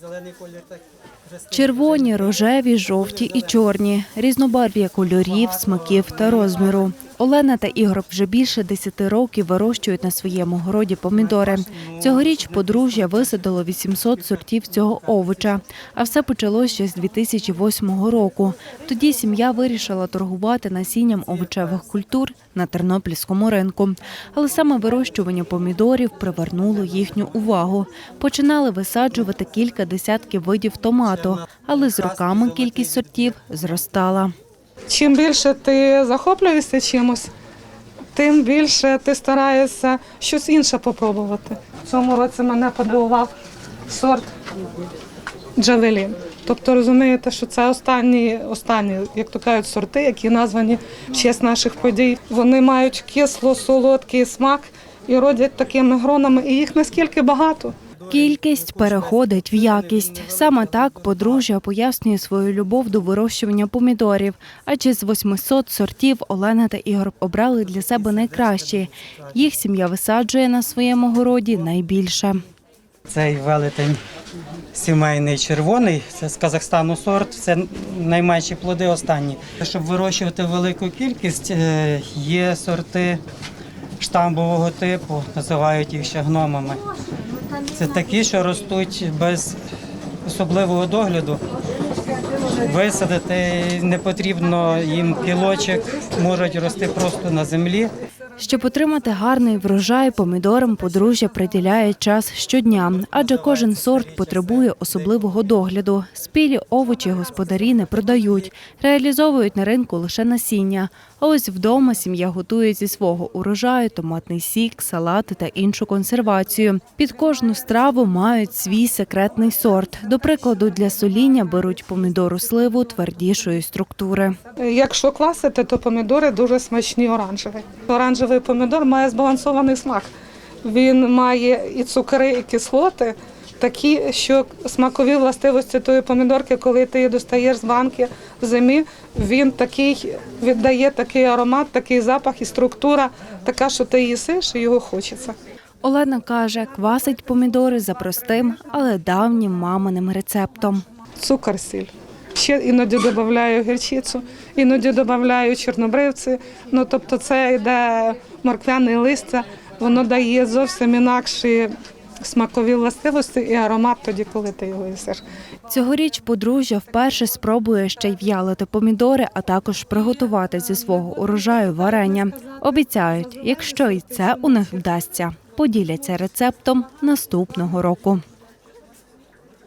зелений колір так Червоні, рожеві, жовті і чорні, різнобарв'я кольорів, смаків та розміру. Олена та Ігор вже більше 10 років вирощують на своєму городі помідори. Цьогоріч подружжя висадило 800 сортів цього овоча. А все почалося ще з 2008 року. Тоді сім'я вирішила торгувати насінням овочевих культур на тернопільському ринку. Але саме вирощування помідорів привернуло їхню увагу. Починали висаджувати кілька десятків видів томату, але з роками кількість сортів зростала. Чим більше ти захоплюєшся чимось, тим більше ти стараєшся щось інше попробувати. В цьому році мене подивував сорт Джавелін. Тобто розумієте, що це останні, останні, як то кажуть, сорти, які названі в честь наших подій. Вони мають кисло-солодкий смак і родять такими гронами, і їх наскільки багато. Кількість переходить в якість. Саме так подружжя пояснює свою любов до вирощування помідорів. Адже з 800 сортів Олена та Ігор обрали для себе найкращі. Їх сім'я висаджує на своєму городі найбільше. Цей велетень сімейний червоний, це з Казахстану сорт, це найменші плоди останні. Щоб вирощувати велику кількість, е, є сорти штамбового типу, називають їх ще гномами. Це такі, що ростуть без особливого догляду. Висадити не потрібно їм пілочок, можуть рости просто на землі. Щоб отримати гарний врожай, помідорам подружжя приділяє час щодня, адже кожен сорт потребує особливого догляду. Спілі овочі господарі не продають, реалізовують на ринку лише насіння. А ось вдома сім'я готує зі свого урожаю томатний сік, салати та іншу консервацію. Під кожну страву мають свій секретний сорт. До прикладу, для соління беруть помідору сливу твердішої структури. Якщо класити, то помідори дуже смачні оранжеві. Оранжевий помідор має збалансований смак. Він має і цукри, і кислоти, такі, що смакові властивості тої помідорки, коли ти її достаєш з банки в зимі, він такий віддає такий аромат, такий запах і структура, така, що ти їсиш і його хочеться. Олена каже, квасить помідори за простим, але давнім маминим рецептом. Цукор, сіль. Ще іноді додаю гірчицю, іноді додаю чорнобривці. Ну тобто це йде морквяне листя, воно дає зовсім інакші смакові властивості і аромат тоді, коли ти його їсиш. Цьогоріч подружжя вперше спробує ще й в'ялити помідори, а також приготувати зі свого урожаю варення. Обіцяють, якщо і це у них вдасться, поділяться рецептом наступного року.